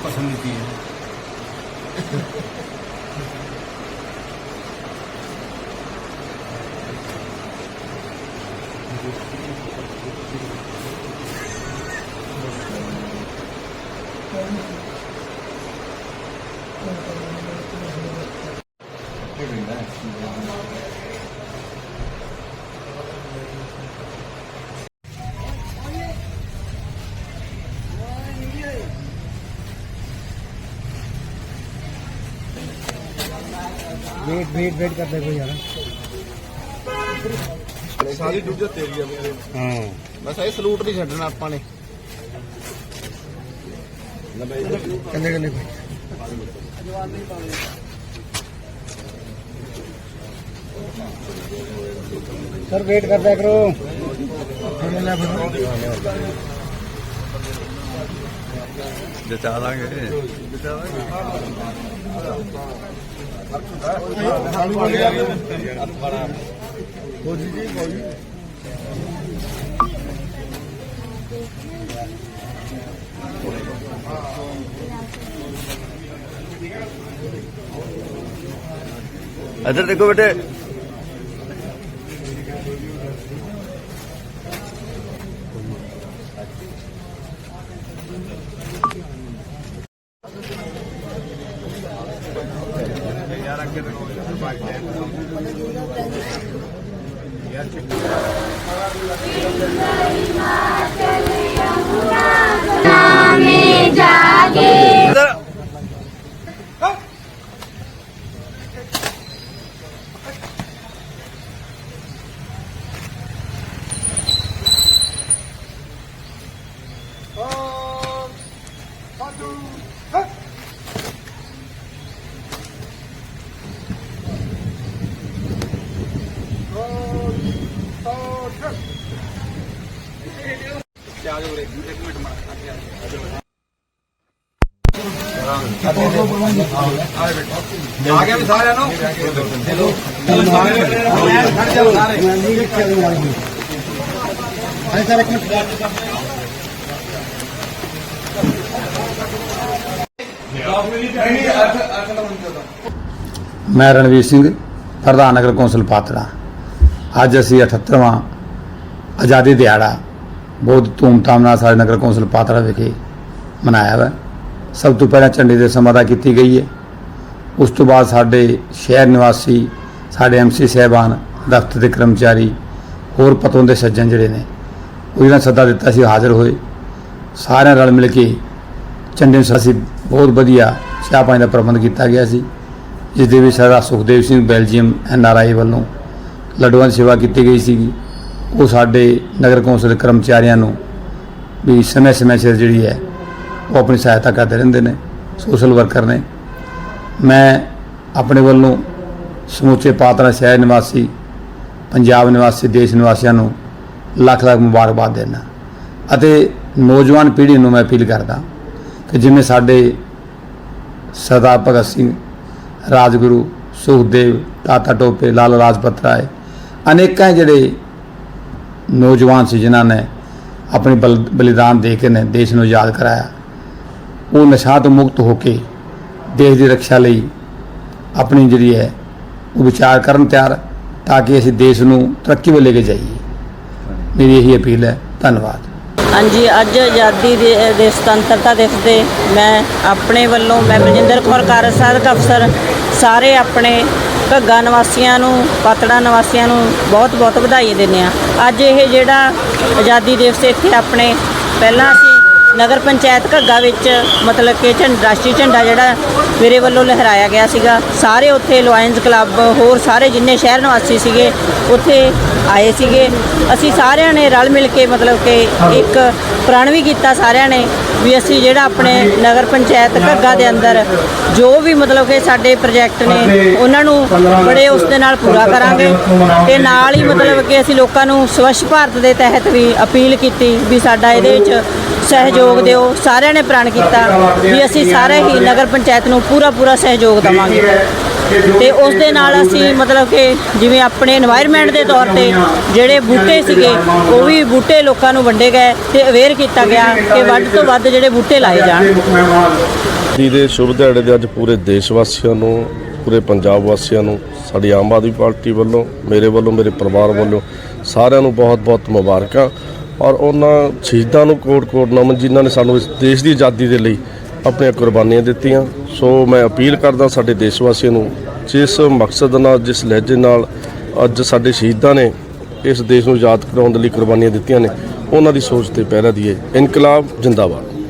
ना पूरी पसंद थी ਵੇਟ ਵੇਟ ਵੇਟ ਕਰਦੇ ਕੋਈ ਯਾਰ। ਸਾਰੀ ਡਿਊਟੀ ਤੇਰੀ ਆ ਮੇਰੇ। ਹਾਂ। ਬਸ ਇਹ ਸਲੂਟ ਨਹੀਂ ਛੱਡਣਾ ਆਪਾਂ ਨੇ। ਕੱਲੇ ਕੱਲੇ ਸਰ ਵੇਟ ਕਰਦਾ ਕਰੋ ਲੈ ਫਿਰ ਜਚਾ ਦਾਂਗੇ। ਇੱਧਰ ਦੇਖੋ ਬੇਟੇ। ਇੱਧਰ ਆ ਗਿਆ ਵੀ ਸਾਰਿਆਂ ਨੂੰ ਚਲੋ ਖੜ ਜਾਓ ਸਾਰੇ ਅਰੇ ਸਰ ਇੱਕ ਮੈਂ ਰਣਵੀਰ ਸਿੰਘ, ਪ੍ਰਧਾਨ ਨਗਰ ਕੌਂਸਲ ਪਾਤੜਾ। ਅੱਜ ਅਸੀਂ 78ਵਾਂ ਆਜ਼ਾਦੀ ਦਿਹਾੜਾ ਬਹੁਤ ਧੂਮਧਾਮ ਨਾਲ ਸਾਡੇ ਨਗਰ ਕੌਂਸਲ ਪਾਤੜਾ ਵਿਖੇ ਮਨਾਇਆ ਹੈ ਸਭ ਤੋਂ ਪਹਿਲਾਂ ਝੰਡੇ ਦੇ ਸਮਾਦਾ ਕੀਤੀ ਗਈ ਹੈ। ਉਸ ਤੋਂ ਬਾਅਦ ਸਾਡੇ ਸ਼ਹਿਰ ਨਿਵਾਸੀ, ਸਾਡੇ ਐਮਸੀ ਸਹਿਬਾਨ, ਦਫ਼ਤਰ ਦੇ ਕਰਮਚਾਰੀ, ਹੋਰ ਪਤੋਂ ਦੇ ਸੱਜਣ ਜਿਹੜੇ ਨੇ, ਉਹਨਾਂ ਜਿਹੜਾ ਸੱਦਾ ਦਿੱਤਾ ਸੀ ਹਾਜ਼ਰ ਹੋਏ। ਸਾਰਿਆਂ ਰਲ ਮਿਲ ਕੇ ਝੰਡੇ ਨੂੰ ਅਸੀਂ ਬਹੁਤ ਵਧੀਆ ਚਾਹ ਪਾਣੀ ਦਾ ਪ੍ਰਬੰਧ ਕੀਤਾ ਗਿਆ ਸੀ, ਜਿਸ ਦੇ ਵਿੱਚ ਸਾਡਾ Sukhdev Singh Belgium N R I ਵੱਲੋਂ ਲੱਡੂਆਂ ਦੀ ਸੇਵਾ ਕੀਤੀ ਗਈ ਸੀਗੀ। ਉਹ ਸਾਡੇ ਨਗਰ ਕੌਂਸਲ ਕਰਮਚਾਰੀਆਂ ਨੂੰ ਵੀ ਸਮੇਂ ਸਮੇਂ ਸਿਰ ਜਿਹੜੀ ਹੈ, ਉਹ ਆਪਣੀ ਸਹਾਇਤਾ ਕਰਦੇ ਰਹਿੰਦੇ ਨੇ ਸੋਸ਼ਲ ਵਰਕਰ ਨੇ। ਮੈਂ ਆਪਣੇ ਵੱਲੋਂ ਸਮੁੱਚੇ ਪਾਤਰਾ ਸ਼ਹਿਰ ਨਿਵਾਸੀ, ਪੰਜਾਬ ਨਿਵਾਸੀ, ਦੇਸ਼ ਨਿਵਾਸੀਆਂ ਨੂੰ ਲੱਖ ਲੱਖ ਮੁਬਾਰਕਬਾਦ ਦਿੰਦਾ। ਅਤੇ ਨੌਜਵਾਨ ਪੀੜ੍ਹੀ ਨੂੰ ਮੈਂ ਅਪੀਲ ਕਰਦਾ ਕਿ ਜਿਵੇਂ ਸਾਡੇ ਸਰਦਾਰ ਭਗਤ ਸਿੰਘ, ਰਾਜਗੁਰੂ, ਸੁਖਦੇਵ, ਤਾਤਾ ਟੋਪੇ, ਲਾਲ ਰਾਜਪਤ ਰਾਏ, ਅਨੇਕਾਂ ਜਿਹੜੇ ਨੌਜਵਾਨ ਸੀ ਜਿਨ੍ਹਾਂ ਨੇ ਆਪਣੇ ਬਲ- ਬਲੀਦਾਨ ਦੇ ਕੇ ਨੇ ਦੇਸ਼ ਨੂੰ ਆਜ਼ਾਦ ਕਰਾਇਆ। ਉਹ ਨਸ਼ਾ ਤੋਂ ਮੁਕਤ ਹੋ ਕੇ ਦੇਸ਼ ਦੀ ਰੱਖਿਆ ਲਈ ਆਪਣੀ ਜਿਹੜੀ ਹੈ, ਉਹ ਵਿਚਾਰ ਕਰਨ ਤਿਆਰ ਤਾਂ ਕਿ ਅਸੀਂ ਦੇਸ਼ ਨੂੰ ਤਰੱਕੀ ਵੱਲ ਲੈ ਕੇ ਜਾਈਏ। ਮੇਰੀ ਇਹੀ ਅਪੀਲ ਹੈ। ਧੰਨਵਾਦ। ਹਾਂਜੀ, ਅੱਜ ਆਜ਼ਾਦੀ ਦੇ ਦੇ ਸੁਤੰਤਰਤਾ ਦਿਵਸ ਦੇ ਮੈਂ ਆਪਣੇ ਵੱਲੋਂ ਮੈਂ ਬਲਜਿੰਦਰ ਕੌਰ ਕਾਰਜ ਸਾਧਕ ਅਫਸਰ ਸਾਰੇ ਆਪਣੇ ਘੱਗਾ ਨਿਵਾਸੀਆਂ ਨੂੰ ਪਾਤੜਾ ਨਿਵਾਸੀਆਂ ਨੂੰ ਬਹੁਤ ਬਹੁਤ ਵਧਾਈ ਦਿੰਦੇ ਆ ਅੱਜ ਇਹ ਜਿਹੜਾ ਆਜ਼ਾਦੀ ਦਿਵਸ ਇੱਥੇ ਆਪਣੇ ਪਹਿਲਾਂ ਅਸੀਂ ਨਗਰ ਪੰਚਾਇਤ ਘੱਗਾ ਵਿੱਚ ਮਤਲਬ ਕਿ ਝੰਡਾ ਰਾਸ਼ਟਰੀ ਝੰਡਾ ਜਿਹੜਾ ਮੇਰੇ ਵੱਲੋਂ ਲਹਿਰਾਇਆ ਗਿਆ ਸੀਗਾ। ਸਾਰੇ ਉੱਥੇ ਲਾਇਨਸ ਕਲੱਬ ਹੋਰ ਸਾਰੇ ਜਿੰਨੇ ਸ਼ਹਿਰ ਨਿਵਾਸੀ ਸੀਗੇ ਉੱਥੇ ਆਏ ਸੀਗੇ। ਅਸੀਂ ਸਾਰਿਆਂ ਨੇ ਰਲ ਮਿਲ ਕੇ ਮਤਲਬ ਕਿ ਇੱਕ ਪ੍ਰਣ ਵੀ ਕੀਤਾ ਸਾਰਿਆਂ ਨੇ ਵੀ ਅਸੀਂ ਜਿਹੜਾ ਆਪਣੇ ਨਗਰ ਪੰਚਾਇਤ ਘੱਗਾ ਦੇ ਅੰਦਰ ਜੋ ਵੀ ਮਤਲਬ ਕਿ ਸਾਡੇ ਪ੍ਰੋਜੈਕਟ ਨੇ ਉਹਨਾਂ ਨੂੰ ਬੜੇ ਉਸ ਦੇ ਨਾਲ ਪੂਰਾ ਕਰਾਂਗੇ। ਤੇ ਨਾਲ ਹੀ ਮਤਲਬ ਕਿ ਅਸੀਂ ਲੋਕਾਂ ਨੂੰ ਸਵੱਛ ਭਾਰਤ ਦੇ ਤਹਿਤ ਵੀ ਅਪੀਲ ਕੀਤੀ ਵੀ ਸਾਡਾ ਇਹਦੇ ਵਿੱਚ ਸਹਿਯੋਗ ਦਿਓ। ਸਾਰਿਆਂ ਨੇ ਪ੍ਰਣ ਕੀਤਾ ਵੀ ਅਸੀਂ ਸਾਰੇ ਹੀ ਨਗਰ ਪੰਚਾਇਤ ਨੂੰ ਪੂਰਾ ਪੂਰਾ ਸਹਿਯੋਗ ਦਵਾਂਗੇ। ਤੇ ਉਸ ਦੇ ਨਾਲ ਅਸੀਂ ਮਤਲਬ ਕਿ ਜਿਵੇਂ ਆਪਣੇ এনवायरमेंट ਦੇ ਤੌਰ ਤੇ ਜਿਹੜੇ ਬੂਟੇ ਸੀਗੇ ਉਹ ਵੀ ਬੂਟੇ ਲੋਕਾਂ ਨੂੰ ਵੰਡੇ ਗਏ ਤੇ ਅਵੇਅਰ ਕੀਤਾ ਗਿਆ ਕਿ ਵੱਧ ਤੋਂ ਵੱਧ ਜਿਹੜੇ ਬੂਟੇ ਲਾਏ ਜਾਣ। ਜੀ ਦੇ ਸ਼ੁਭ ਦਿਹਾੜੇ ਦੇ ਅੱਜ ਪੂਰੇ ਦੇਸ਼ ਵਾਸੀਆਂ ਨੂੰ ਪੂਰੇ ਪੰਜਾਬ ਵਾਸੀਆਂ ਨੂੰ, ਸਾਡੀ ਆਮ ਆਦਮੀ ਪਾਰਟੀ ਵੱਲੋਂ, ਮੇਰੇ ਵੱਲੋਂ, ਮੇਰੇ ਪਰਿਵਾਰ ਵੱਲੋਂ ਸਾਰਿਆਂ ਨੂੰ ਬਹੁਤ-ਬਹੁਤ ਮੁਬਾਰਕਾਂ। ਔਰ ਉਹਨਾਂ ਸ਼ਹੀਦਾਂ ਨੂੰ ਕੋਟ-ਕੋਟ ਨਮਨ ਜਿਨ੍ਹਾਂ ਨੇ ਸਾਨੂੰ ਇਸ ਦੇਸ਼ ਦੀ ਆਜ਼ਾਦੀ ਦੇ ਲਈ ਆਪਣੀਆਂ ਕੁਰਬਾਨੀਆਂ ਦਿੱਤੀਆਂ। ਸੋ ਮੈਂ ਅਪੀਲ ਕਰਦਾ ਸਾਡੇ ਦੇਸ਼ ਵਾਸੀਆਂ ਨੂੰ, ਜਿਸ ਮਕਸਦ ਨਾਲ, ਜਿਸ ਲਹਿਜੇ ਨਾਲ ਅੱਜ ਸਾਡੇ ਸ਼ਹੀਦਾਂ ਨੇ ਇਸ ਦੇਸ਼ ਨੂੰ ਆਜ਼ਾਦ ਕਰਾਉਣ ਦੇ ਲਈ ਕੁਰਬਾਨੀਆਂ ਦਿੱਤੀਆਂ ਨੇ, ਉਹਨਾਂ ਦੀ ਸੋਚ ਤੇ ਪਹਿਰਾ ਦੀਏ। ਇਨਕਲਾਬ ਜਿੰਦਾਬਾਦ।